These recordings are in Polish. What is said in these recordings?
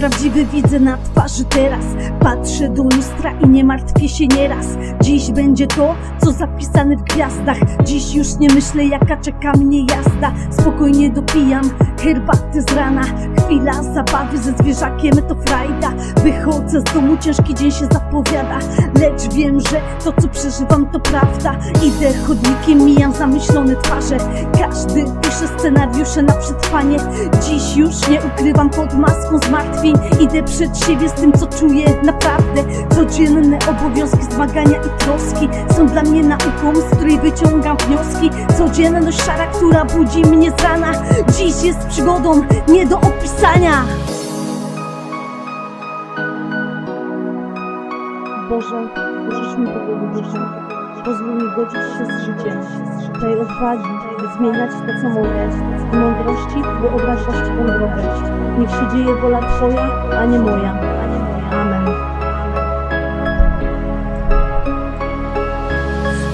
prawdziwy widzę na twarzy teraz. Patrzę do lustra i nie martwię się nieraz. Dziś będzie to, co zapisane w gwiazdach. Dziś już nie myślę jaka czeka mnie jazda. Spokojnie dopijam herbaty z rana. Chwila zabawy ze zwierzakiem to frajda. Wychodzę z domu, ciężki dzień się zapowiada. Lecz wiem, że to co przeżywam to prawda. Idę chodnikiem, mijam zamyślone twarze. Każdy pisze scenariusze na przetrwanie. Dziś już nie ukrywam pod maską zmartwień Idę przed siebie z tym co czuję. Naprawdę Codzienne obowiązki, zmagania i troski Są dla mnie nauką, z której wyciągam wnioski. Codzienność szara, która budzi mnie z rana. Dziś jest przygodą nie do opisania Boże, możesz mi powiedzieć, pozwól mi godzić się z życiem, tej odwagi, by zmieniać to, co moje, i mądrości, by obrać właściwą drogę. Niech się dzieje wola Twoja, a nie moja. Amen.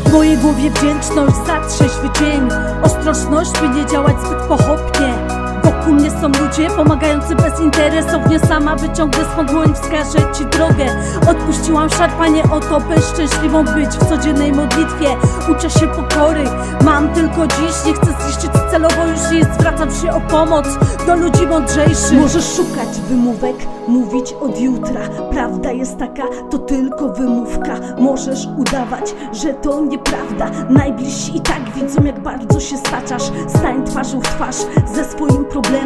W mojej głowie wdzięczność za trzeźwy dzień Ostrożność, by nie działać zbyt pochopnie Wokół mnie są ludzie pomagający bezinteresownie Sama wyciągnę swą dłoń, wskażę Ci drogę. Odpuściłam szarpanie o to, by szczęśliwą być w codziennej modlitwie. Uczę się pokory, mam tylko dziś. Nie chcę zniszczyć celowo, już nie zwracam się o pomoc Do ludzi mądrzejszych. Możesz szukać wymówek, mówić od jutra. Prawda jest taka, to tylko wymówka. Możesz udawać, że to nieprawda. Najbliżsi i tak widzą jak bardzo się staczasz. Stań twarzą w twarz ze swoim problemem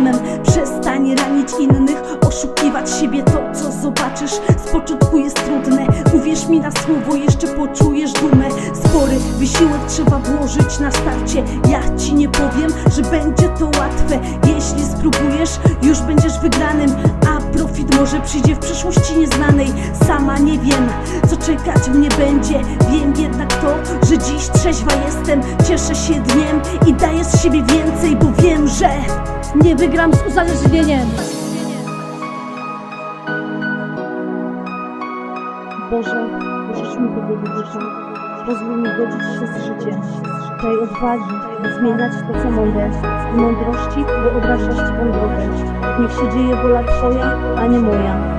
Przestań ranić innych, oszukiwać siebie To co zobaczysz. Z początku jest trudne. Uwierz mi na słowo, jeszcze poczujesz dumę. Spory wysiłek trzeba włożyć na starcie. Ja ci nie powiem, że będzie to łatwe. Jeśli spróbujesz, już będziesz wygranym. A profit może przyjdzie w przyszłości nieznanej. Sama nie wiem, co czekać mnie będzie. Wiem jednak to, że dziś trzeźwa jestem. Cieszę się dniem i daję z siebie więcej Bo wiem, że nie wygram z uzależnieniem Boże, możesz mi powiedzieć, pozwól mi godzić się z życiem, tej odwagi, by zmieniać to, co moje, i mądrości, by obrać właściwą drogę. Niech się dzieje wola Twoja, a nie moja.